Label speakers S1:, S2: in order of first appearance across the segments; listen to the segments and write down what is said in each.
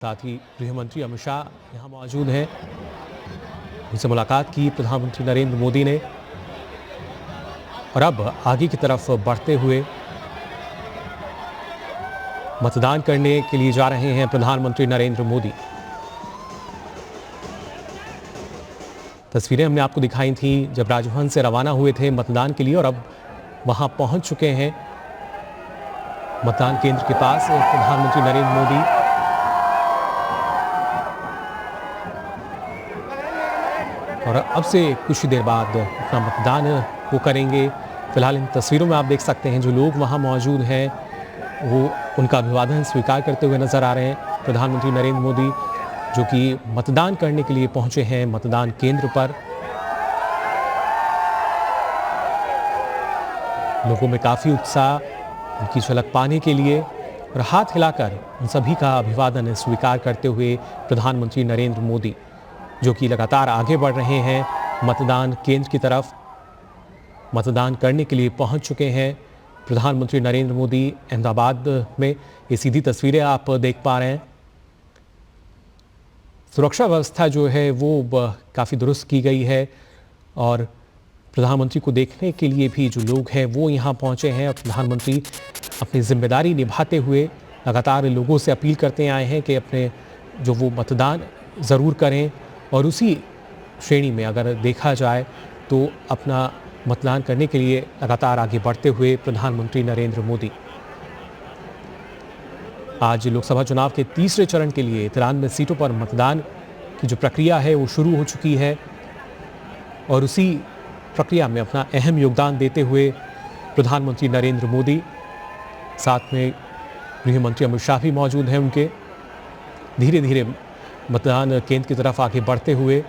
S1: साथ ही गृह मंत्री अमित शाह यहाँ मौजूद हैं। उनसे मुलाकात की प्रधानमंत्री नरेंद्र मोदी ने। और अब आगे की तरफ़ बढ़ते हुए मतदान करने के लिए जा रहे हैं प्रधानमंत्री नरेंद्र मोदी। तस्वीरें हमने आपको दिखाई थी जब राजभवन से रवाना हुए थे मतदान के लिए और अब वहाँ पहुँच चुके हैं। मतदान केंद्र के पास प्रधानमंत्री नरेंद्र मोदी। और अब से कुछ देर बाद अपना मतदान वो करेंगे। फ़िलहाल इन तस्वीरों में आप देख सकते हैं जो लोग वहाँ मौजूद हैं, वो उनका अभिवादन स्वीकार करते हुए नज़र आ रहे हैं। प्रधानमंत्री नरेंद्र मोदी, जो कि मतदान करने के लिए पहुँचे हैं मतदान केंद्र पर। लोगों में काफ़ी उत्साह, उनकी झलक पाने के लिए और हाथ हिलाकर उन सभी का अभिवादन स्वीकार करते हुए प्रधानमंत्री नरेंद्र मोदी। जो कि लगातार आगे बढ़ रहे हैं। मतदान केंद्र की तरफ़ मतदान करने के लिए पहुँच चुके हैं। प्रधानमंत्री नरेंद्र मोदी अहमदाबाद में। ये सीधी तस्वीरें आप देख पा रहे हैं। सुरक्षा व्यवस्था जो है वो काफ़ी दुरुस्त की गई है और प्रधानमंत्री को देखने के लिए भी जो लोग हैं वो यहाँ पहुँचे हैं और प्रधानमंत्री अपनी ज़िम्मेदारी निभाते हुए लगातार लोगों से अपील करते आए हैं कि अपने जो वो मतदान ज़रूर करें। और उसी श्रेणी में अगर देखा जाए तो अपना मतदान करने के लिए लगातार आगे बढ़ते हुए प्रधानमंत्री नरेंद्र मोदी। आज लोकसभा चुनाव के तीसरे चरण के लिए तिरानवे सीटों पर मतदान की जो प्रक्रिया है वो शुरू हो चुकी है और उसी प्रक्रिया में अपना अहम योगदान देते हुए प्रधानमंत्री नरेंद्र मोदी, साथ में गृह मंत्री अमित शाह भी मौजूद हैं उनके। धीरे धीरे मतदान केंद्र की तरफ़ आगे बढ़ते हुए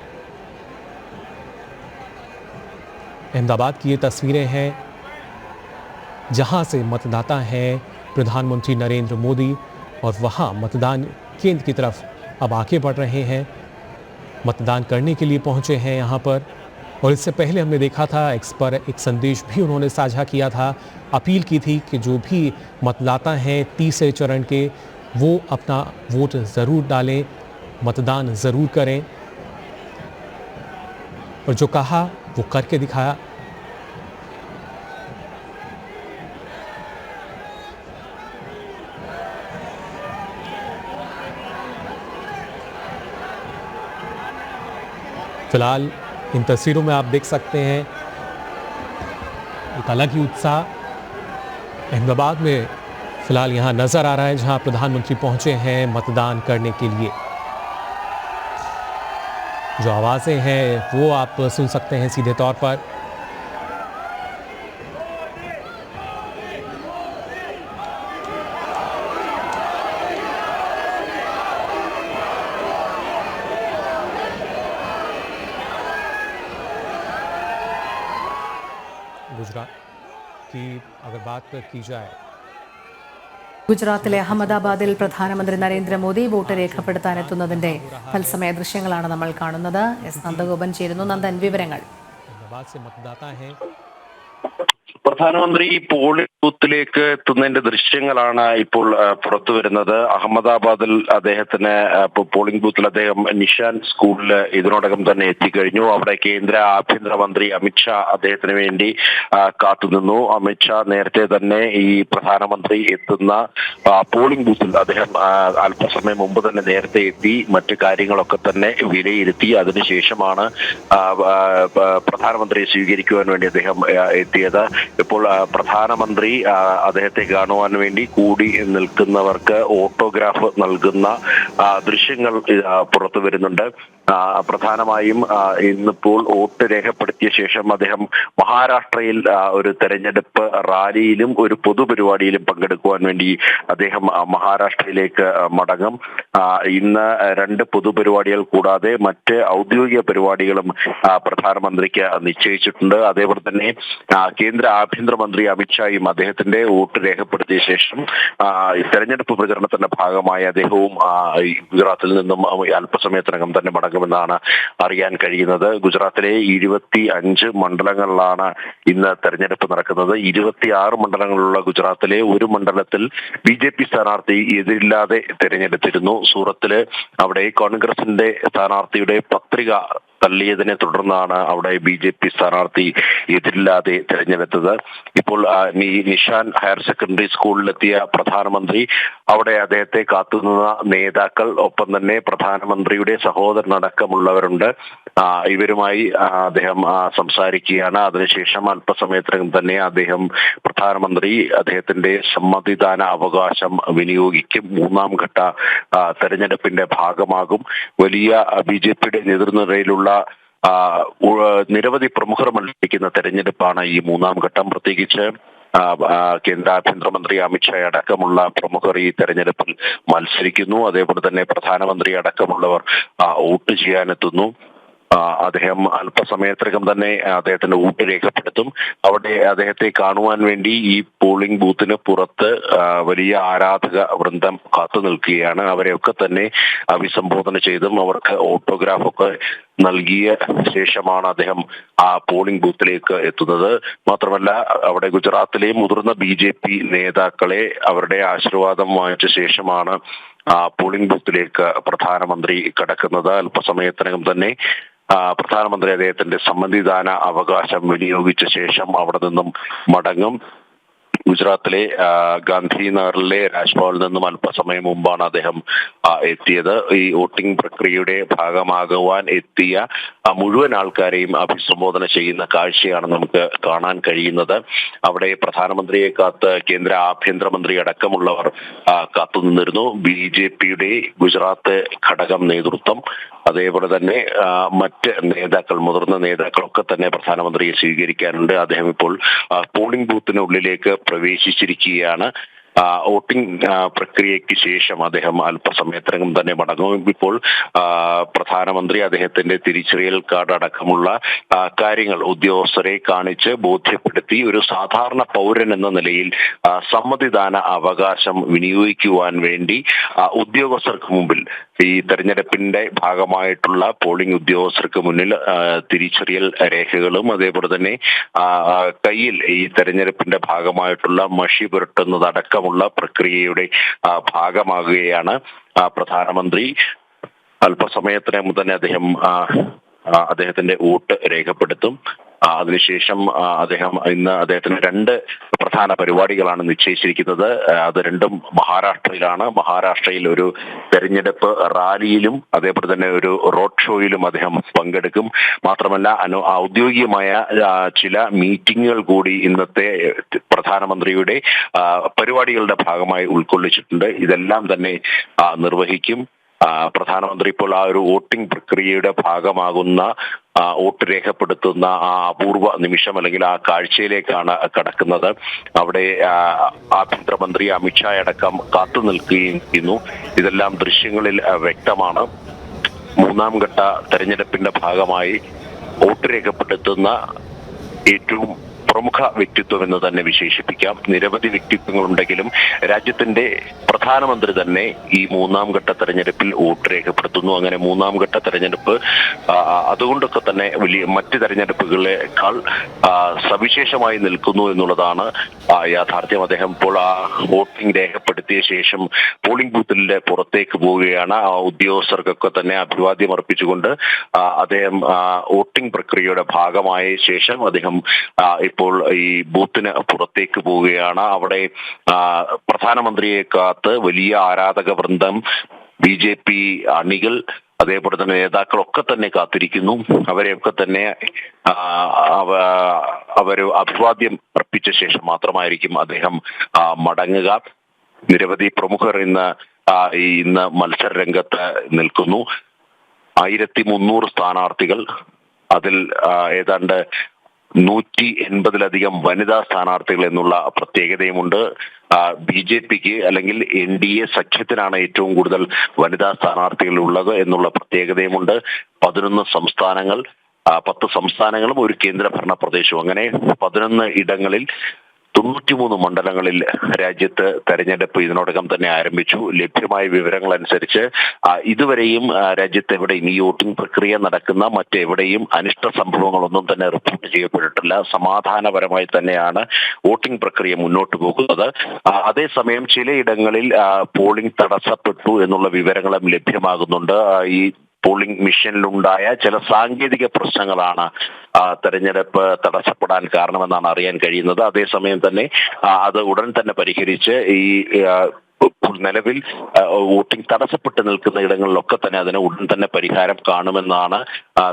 S1: अहमदाबाद की ये तस्वीरें हैं, जहाँ से मतदाता हैं प्रधानमंत्री नरेंद्र मोदी और वहाँ मतदान केंद्र की तरफ़ अब आगे बढ़ रहे हैं। मतदान करने के लिए पहुँचे हैं यहाँ पर। और इससे पहले हमने देखा था एक्स पर एक संदेश भी उन्होंने साझा किया था। अपील की थी कि जो भी मतदाता हैं तीसरे चरण के, वो अपना वोट ज़रूर डालें। मतदान ज़रूर करें। और जो कहा, वो करके दिखाया। फ़िलहाल, इन तस्वीरों में आप देख सकते हैं, एक अलग ही उत्साह। अहमदाबाद में फ़िलहाल यहाँ नज़र आ रहा है, जहाँ प्रधानमंत्री पहुँचे हैं मतदान करने के लिए। जो आवाज़ें हैं, वो आप सुन सकते हैं सीधे तौर पर। गुजरात की अगर बात की जाए
S2: ഗുജറാത്തിലെ അഹമ്മദാബാദിൽ പ്രധാനമന്ത്രി നരേന്ദ്രമോദി വോട്ട് രേഖപ്പെടുത്താൻ എത്തുന്നതിന്റെ തത്സമയ ദൃശ്യങ്ങളാണ് നമ്മൾ കാണുന്നത്. എസ്. നന്ദഗോപൻ ചേരുന്നു. നന്ദൻ വിവരങ്ങൾ.
S3: പ്രധാനമന്ത്രി പോളിംഗ് ബൂത്തിലേക്ക് എത്തുന്നതിന്റെ ദൃശ്യങ്ങളാണ് ഇപ്പോൾ പുറത്തു വരുന്നത്. അഹമ്മദാബാദിൽ അദ്ദേഹത്തിന് പോളിംഗ് ബൂത്തിൽ അദ്ദേഹം നിഷാൻ സ്കൂളിൽ ഇതിനോടകം തന്നെ എത്തിക്കഴിഞ്ഞു. അവിടെ കേന്ദ്ര ആഭ്യന്തരമന്ത്രി അമിത്ഷാ അദ്ദേഹത്തിന് വേണ്ടി കാത്തുനിന്നു. അമിത്ഷാ നേരത്തെ തന്നെ ഈ പ്രധാനമന്ത്രി എത്തുന്ന പോളിംഗ് ബൂത്തിൽ അദ്ദേഹം അല്പസമയം മുമ്പ് തന്നെ നേരത്തെ എത്തി മറ്റു കാര്യങ്ങളൊക്കെ തന്നെ വിലയിരുത്തി. അതിനുശേഷമാണ് പ്രധാനമന്ത്രിയെ സ്വീകരിക്കുവാൻ വേണ്ടി അദ്ദേഹം എത്തിയത്. ഇപ്പോൾ പ്രധാനമന്ത്രി ആ, അദ്ദേഹത്തെ കാണുവാൻ വേണ്ടി കൂടി നിൽക്കുന്നവർക്ക് ഓട്ടോഗ്രാഫ് നൽകുന്ന ദൃശ്യങ്ങൾ പുറത്തു വരുന്നുണ്ട്. പ്രധാനമായും ഇന്നിപ്പോൾ വോട്ട് രേഖപ്പെടുത്തിയ ശേഷം അദ്ദേഹം മഹാരാഷ്ട്രയിൽ ഒരു തെരഞ്ഞെടുപ്പ് റാലിയിലും ഒരു പൊതുപരിപാടിയിലും പങ്കെടുക്കുവാൻ വേണ്ടി അദ്ദേഹം മഹാരാഷ്ട്രയിലേക്ക് മടങ്ങും. ഇന്ന് രണ്ട് പൊതുപരിപാടികൾ കൂടാതെ മറ്റ് ഔദ്യോഗിക പരിപാടികളും പ്രധാനമന്ത്രിക്ക് നിശ്ചയിച്ചിട്ടുണ്ട്. അതേപോലെ തന്നെ കേന്ദ്ര ആഭ്യന്തരമന്ത്രി അമിത്ഷായും അദ്ദേഹത്തിന്റെ വോട്ട് രേഖപ്പെടുത്തിയ ശേഷം തെരഞ്ഞെടുപ്പ് പ്രചരണത്തിന്റെ ഭാഗമായി അദ്ദേഹവും ഗുജറാത്തിൽ നിന്നും അല്പസമയത്തിനകം തന്നെ മടങ്ങും. തുടങ്ങുമെന്നാണ് അറിയാൻ കഴിയുന്നത്. ഗുജറാത്തിലെ ഇരുപത്തി അഞ്ച് മണ്ഡലങ്ങളിലാണ് ഇന്ന് തെരഞ്ഞെടുപ്പ് നടക്കുന്നത്. ഇരുപത്തിയാറ് മണ്ഡലങ്ങളുള്ള ഗുജറാത്തിലെ ഒരു മണ്ഡലത്തിൽ ബി ജെ പി സ്ഥാനാർത്ഥി എതിരില്ലാതെ തെരഞ്ഞെടുത്തിരുന്നു. സൂറത്തിൽ അവിടെ കോൺഗ്രസിന്റെ സ്ഥാനാർത്ഥിയുടെ പത്രിക തള്ളിയതിനെ തുടർന്നാണ് അവിടെ ബി ജെ പി സ്ഥാനാർത്ഥി എതിരില്ലാതെ തെരഞ്ഞെടുത്തത്. ഇപ്പോൾ ഈ നിഷാൻ ഹയർ സെക്കൻഡറി സ്കൂളിലെത്തിയ പ്രധാനമന്ത്രി അവിടെ അദ്ദേഹത്തെ കാത്തുനിന്ന നേതാക്കൾ ഒപ്പം തന്നെ പ്രധാനമന്ത്രിയുടെ സഹോദരനടക്കമുള്ളവരുണ്ട്. ഇവരുമായി അദ്ദേഹം സംസാരിക്കുകയാണ്. അതിനുശേഷം അല്പസമയത്തിനകം തന്നെ അദ്ദേഹം പ്രധാനമന്ത്രി അദ്ദേഹത്തിന്റെ സമ്മതിദാന അവകാശം വിനിയോഗിക്കും. മൂന്നാം ഘട്ട തെരഞ്ഞെടുപ്പിന്റെ ഭാഗമാകും. വലിയ ബി ജെ പിയുടെ നേതൃനിരയിലുള്ള നിരവധി പ്രമുഖർ മത്സരിക്കുന്ന തെരഞ്ഞെടുപ്പാണ് ഈ മൂന്നാം ഘട്ടം. പ്രത്യേകിച്ച് കേന്ദ്ര ആഭ്യന്തരമന്ത്രി അമിത്ഷാ അടക്കമുള്ള പ്രമുഖർ ഈ തെരഞ്ഞെടുപ്പിൽ മത്സരിക്കുന്നു. അതേപോലെ തന്നെ പ്രധാനമന്ത്രി അടക്കമുള്ളവർ വോട്ട് ചെയ്യാനെത്തുന്നു. അദ്ദേഹം അല്പസമയത്തിനകം തന്നെ അദ്ദേഹത്തിന്റെ വോട്ട് രേഖപ്പെടുത്തും. അവിടെ അദ്ദേഹത്തെ കാണുവാൻ വേണ്ടി ഈ പോളിംഗ് ബൂത്തിന് പുറത്ത് വലിയ ആരാധക വൃന്ദം കാത്തു നിൽക്കുകയാണ്. അവരെയൊക്കെ തന്നെ അഭിസംബോധന ചെയ്തും അവർക്ക് ഓട്ടോഗ്രാഫൊക്കെ നൽകിയ ശേഷമാണ് അദ്ദേഹം ആ പോളിംഗ് ബൂത്തിലേക്ക് എത്തുന്നത്. മാത്രമല്ല അവിടെ ഗുജറാത്തിലെ മുതിർന്ന ബി ജെ പി നേതാക്കളെ അവരുടെ ആശീർവാദം വാങ്ങിച്ച ശേഷമാണ് ആ പോളിംഗ് ബൂത്തിലേക്ക് പ്രധാനമന്ത്രി കടക്കുന്നത്. അല്പസമയത്തിനകം തന്നെ പ്രധാനമന്ത്രി അദ്ദേഹത്തിന്റെ സമ്മതിദാന അവകാശം വിനിയോഗിച്ച ശേഷം അവിടെ നിന്നും മടങ്ങും. ഗുജറാത്തിലെ ഗാന്ധിനഗറിലെ രാജ്ഭവനിൽ നിന്നും അല്പസമയം മുമ്പാണ് അദ്ദേഹം എത്തിയത്. ഈ വോട്ടിംഗ് പ്രക്രിയയുടെ ഭാഗമാകുവാൻ എത്തിയ മുഴുവൻ ആൾക്കാരെയും അഭിസംബോധന ചെയ്യുന്ന കാഴ്ചയാണ് നമുക്ക് കാണാൻ കഴിയുന്നത്. അവിടെ പ്രധാനമന്ത്രിയെ കാത്ത് കേന്ദ്ര ആഭ്യന്തരമന്ത്രി അടക്കമുള്ളവർ കാത്തുനിന്നിരുന്നു. ബി ജെ പിയുടെ ഗുജറാത്ത് ഘടകം നേതൃത്വം അതേപോലെ തന്നെ മറ്റ് നേതാക്കൾ മുതിർന്ന നേതാക്കളൊക്കെ തന്നെ പ്രധാനമന്ത്രിയെ സ്വീകരിക്കാനുണ്ട്. അദ്ദേഹം ഇപ്പോൾ പോളിംഗ് ബൂത്തിനുള്ളിലേക്ക് പ്രവേശിച്ചിരിക്കുകയാണ്. വോട്ടിംഗ് പ്രക്രിയയ്ക്ക് ശേഷം അദ്ദേഹം അല്പസമയത്തിനകം തന്നെ മടങ്ങും ഇപ്പോൾ പ്രധാനമന്ത്രി അദ്ദേഹത്തിന്റെ തിരിച്ചറിയൽ കാർഡ് അടക്കമുള്ള കാര്യങ്ങൾ ഉദ്യോഗസ്ഥരെ കാണിച്ച് ബോധ്യപ്പെടുത്തി ഒരു സാധാരണ പൗരൻ എന്ന നിലയിൽ സമ്മതിദാന അവകാശം വിനിയോഗിക്കുവാൻ വേണ്ടി ഉദ്യോഗസ്ഥർക്ക് മുമ്പിൽ ഈ തെരഞ്ഞെടുപ്പിന്റെ ഭാഗമായിട്ടുള്ള പോളിംഗ് ഉദ്യോഗസ്ഥർക്ക് മുന്നിൽ തിരിച്ചറിയൽ രേഖകളും അതേപോലെ തന്നെ കയ്യിൽ ഈ തെരഞ്ഞെടുപ്പിന്റെ ഭാഗമായിട്ടുള്ള മഷി പുരട്ടുന്നതടക്കമുള്ള പ്രക്രിയയുടെ ഭാഗമാകുകയാണ് പ്രധാനമന്ത്രി. അല്പസമയത്തിനകം തന്നെ അദ്ദേഹം അദ്ദേഹത്തിന്റെ വോട്ട് രേഖപ്പെടുത്തും. അതിനുശേഷം അദ്ദേഹം ഇന്ന് അദ്ദേഹത്തിന് രണ്ട് പ്രധാന പരിപാടികളാണ് നിശ്ചയിച്ചിരിക്കുന്നത്. അത് രണ്ടും മഹാരാഷ്ട്രയിലാണ്. മഹാരാഷ്ട്രയിൽ ഒരു തെരഞ്ഞെടുപ്പ് റാലിയിലും അതേപോലെ തന്നെ ഒരു റോഡ് ഷോയിലും അദ്ദേഹം പങ്കെടുക്കും. മാത്രമല്ല അനു ഔദ്യോഗികമായ ചില മീറ്റിങ്ങുകൾ കൂടി ഇന്നത്തെ പ്രധാനമന്ത്രിയുടെ പരിപാടികളുടെ ഭാഗമായി ഉൾക്കൊള്ളിച്ചിട്ടുണ്ട്. ഇതെല്ലാം തന്നെ നിർവഹിക്കും. പ്രധാനമന്ത്രി ഇപ്പോൾ ആ ഒരു വോട്ടിംഗ് പ്രക്രിയയുടെ ഭാഗമാകുന്ന വോട്ട് രേഖപ്പെടുത്തുന്ന ആ അപൂർവ നിമിഷം അല്ലെങ്കിൽ ആ കാഴ്ചയിലേക്കാണ് കടക്കുന്നത്. അവിടെ ആഭ്യന്തരമന്ത്രി അമിത്ഷാ അടക്കം കാത്തു നിൽക്കുകയും ചെയ്യുന്നു. ഇതെല്ലാം ദൃശ്യങ്ങളിൽ വ്യക്തമാണ്. മൂന്നാം ഘട്ട തെരഞ്ഞെടുപ്പിന്റെ ഭാഗമായി വോട്ട് രേഖപ്പെടുത്തുന്ന ഏറ്റവും പ്രമുഖ വ്യക്തിത്വം എന്ന് തന്നെ വിശേഷിപ്പിക്കാം. നിരവധി വ്യക്തിത്വങ്ങളുണ്ടെങ്കിലും രാജ്യത്തിന്റെ പ്രധാനമന്ത്രി തന്നെ ഈ മൂന്നാം ഘട്ട തെരഞ്ഞെടുപ്പിൽ വോട്ട് രേഖപ്പെടുത്തുന്നു. അങ്ങനെ മൂന്നാം ഘട്ട തെരഞ്ഞെടുപ്പ് അതുകൊണ്ടൊക്കെ തന്നെ വലിയ മറ്റ് തെരഞ്ഞെടുപ്പുകളെക്കാൾ സവിശേഷമായി നിൽക്കുന്നു എന്നുള്ളതാണ് യാഥാർത്ഥ്യം. അദ്ദേഹം ഇപ്പോൾ ആ വോട്ടിംഗ് രേഖപ്പെടുത്തിയ ശേഷം പോളിംഗ് ബൂത്തിലെ പുറത്തേക്ക് പോവുകയാണ്. ആ ഉദ്യോഗസ്ഥർക്കൊക്കെ തന്നെ അഭിവാദ്യം അർപ്പിച്ചുകൊണ്ട് അദ്ദേഹം വോട്ടിംഗ് പ്രക്രിയയുടെ ഭാഗമായ ശേഷം അദ്ദേഹം ആ, ഇപ്പോൾ ഈ ബൂത്തിന് പുറത്തേക്ക് പോവുകയാണ്. അവിടെ പ്രധാനമന്ത്രിയെ കാത്ത് വലിയ ആരാധക വൃന്ദം ബി ജെ പി അണികൾ അതേപോലെ തന്നെ നേതാക്കളൊക്കെ തന്നെ കാത്തിരിക്കുന്നു. അവരെയൊക്കെ തന്നെ അവർ അഭിവാദ്യം അർപ്പിച്ച ശേഷം മാത്രമായിരിക്കും അദ്ദേഹം മടങ്ങുക. നിരവധി പ്രമുഖർ ഇന്ന് ഇന്ന് മത്സര രംഗത്ത് നിൽക്കുന്നു. ആയിരത്തി മുന്നൂറ് സ്ഥാനാർത്ഥികൾ അതിൽ ഏതാണ്ട് നൂറ്റി എൺപതിലധികം വനിതാ സ്ഥാനാർത്ഥികൾ എന്നുള്ള പ്രത്യേകതയുമുണ്ട്. ബി ജെ പിക്ക് അല്ലെങ്കിൽ എൻ ഡി എ സഖ്യത്തിനാണ് ഏറ്റവും കൂടുതൽ വനിതാ സ്ഥാനാർത്ഥികൾ ഉള്ളത് എന്നുള്ള പ്രത്യേകതയുമുണ്ട്. പതിനൊന്ന് സംസ്ഥാനങ്ങൾ പത്ത് സംസ്ഥാനങ്ങളും ഒരു കേന്ദ്രഭരണ പ്രദേശവും. അങ്ങനെ പതിനൊന്ന് ഇടങ്ങളിൽ തൊണ്ണൂറ്റിമൂന്ന് മണ്ഡലങ്ങളിൽ രാജ്യത്ത് തെരഞ്ഞെടുപ്പ് ഇതിനോടകം തന്നെ ആരംഭിച്ചു. ലഭ്യമായ വിവരങ്ങൾ അനുസരിച്ച് ഇതുവരെയും രാജ്യത്ത് എവിടെയും ഈ വോട്ടിംഗ് പ്രക്രിയ നടക്കുന്ന മറ്റെവിടെയും അനിഷ്ട സംഭവങ്ങളൊന്നും തന്നെ റിപ്പോർട്ട് ചെയ്യപ്പെട്ടിട്ടില്ല. സമാധാനപരമായി തന്നെയാണ് വോട്ടിംഗ് പ്രക്രിയ മുന്നോട്ട് പോകുന്നത്. അതേസമയം ചിലയിടങ്ങളിൽ പോളിംഗ് തടസ്സപ്പെട്ടു എന്നുള്ള വിവരങ്ങളും ലഭ്യമാകുന്നുണ്ട്. ഈ പോളിംഗ് മെഷീനിലുണ്ടായ ചില സാങ്കേതിക പ്രശ്നങ്ങളാണ് തെരഞ്ഞെടുപ്പ് തടസ്സപ്പെടാൻ കാരണമെന്നാണ് അറിയാൻ കഴിയുന്നത്. അതേസമയം തന്നെ അത് ഉടൻ തന്നെ പരിഹരിച്ച് ഈ നിലവിൽ വോട്ടിംഗ് തടസ്സപ്പെട്ട് നിൽക്കുന്ന ഇടങ്ങളിലൊക്കെ തന്നെ അതിന് ഉടൻ തന്നെ പരിഹാരം കാണുമെന്നാണ്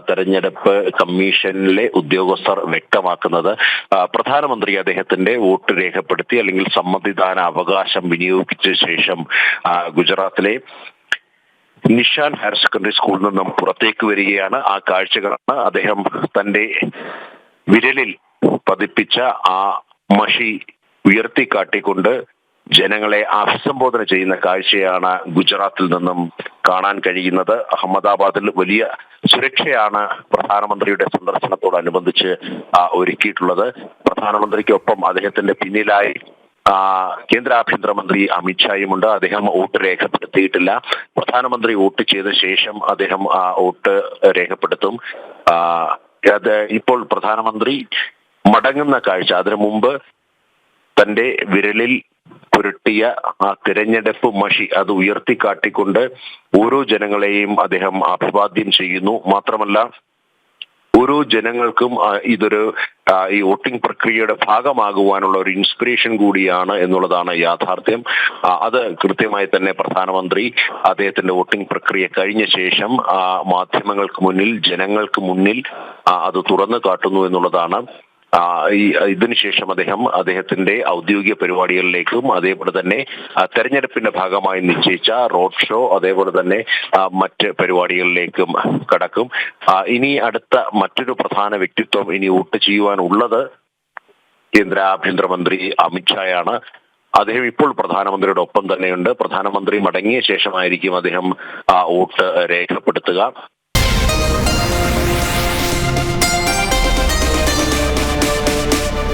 S3: തെരഞ്ഞെടുപ്പ് കമ്മീഷനിലെ ഉദ്യോഗസ്ഥർ വ്യക്തമാക്കുന്നത്. പ്രധാനമന്ത്രി അദ്ദേഹത്തിന്റെ വോട്ട് രേഖപ്പെടുത്തി അല്ലെങ്കിൽ സമ്മതിദാന അവകാശം വിനിയോഗിച്ച ശേഷം ഗുജറാത്തിലെ നിഷാൻ ഹയർ സെക്കൻഡറി സ്കൂളിൽ നിന്നും പുറത്തേക്ക് വരികയാണ്. ആ കാഴ്ചകളാണ് അദ്ദേഹം തന്റെ വിരലിൽ പതിപ്പിച്ച ആ മഷി ഉയർത്തിക്കാട്ടിക്കൊണ്ട് ജനങ്ങളെ അഭിസംബോധന ചെയ്യുന്ന കാഴ്ചയാണ് ഗുജറാത്തിൽ നിന്നും കാണാൻ കഴിയുന്നത്. അഹമ്മദാബാദിൽ വലിയ സുരക്ഷയാണ് പ്രധാനമന്ത്രിയുടെ സന്ദർശനത്തോടനുബന്ധിച്ച് ഒരുക്കിയിട്ടുള്ളത്. പ്രധാനമന്ത്രിക്കൊപ്പം അദ്ദേഹത്തിന്റെ പിന്നിലായി കേന്ദ്ര ആഭ്യന്തരമന്ത്രി അമിത്ഷായുമുണ്ട് അദ്ദേഹം വോട്ട് രേഖപ്പെടുത്തിയിട്ടില്ല. പ്രധാനമന്ത്രി വോട്ട് ചെയ്ത ശേഷം അദ്ദേഹം ആ വോട്ട് രേഖപ്പെടുത്തും. അത് ഇപ്പോൾ പ്രധാനമന്ത്രി മടങ്ങുന്ന കാഴ്ച. അതിനു മുമ്പ് തന്റെ വിരലിൽ പുരട്ടിയ ആ തിരഞ്ഞെടുപ്പ് മഷി അത് ഉയർത്തിക്കാട്ടിക്കൊണ്ട് ഓരോ ജനങ്ങളെയും അദ്ദേഹം അഭിവാദ്യം ചെയ്യുന്നു. മാത്രമല്ല ഓരോ ജനങ്ങൾക്കും ഇതൊരു ഈ വോട്ടിംഗ് പ്രക്രിയയുടെ ഭാഗമാകുവാനുള്ള ഒരു ഇൻസ്പിറേഷൻ കൂടിയാണ് എന്നുള്ളതാണ് യാഥാർത്ഥ്യം. അത് കൃത്യമായി തന്നെ പ്രധാനമന്ത്രി അദ്ദേഹത്തിന്റെ വോട്ടിംഗ് പ്രക്രിയ കഴിഞ്ഞ ശേഷം മാധ്യമങ്ങൾക്ക് മുന്നിൽ ജനങ്ങൾക്ക് മുന്നിൽ അത് തുറന്നു കാട്ടുന്നു എന്നുള്ളതാണ്. ഇതിനുശേഷം അദ്ദേഹം അദ്ദേഹത്തിന്റെ ഔദ്യോഗിക പരിപാടികളിലേക്കും അതേപോലെ തന്നെ തെരഞ്ഞെടുപ്പിന്റെ ഭാഗമായി നിശ്ചയിച്ച റോഡ് ഷോ അതേപോലെ തന്നെ മറ്റ് പരിപാടികളിലേക്കും കടക്കും. ഇനി അടുത്ത മറ്റൊരു പ്രധാന വ്യക്തിത്വം ഇനി വോട്ട് ചെയ്യുവാനുള്ളത് കേന്ദ്ര ആഭ്യന്തരമന്ത്രി അമിത്ഷായാണ് അദ്ദേഹം ഇപ്പോൾ പ്രധാനമന്ത്രിയുടെ ഒപ്പം തന്നെയുണ്ട്. പ്രധാനമന്ത്രി മടങ്ങിയ ശേഷമായിരിക്കും അദ്ദേഹം വോട്ട് രേഖപ്പെടുത്തുക.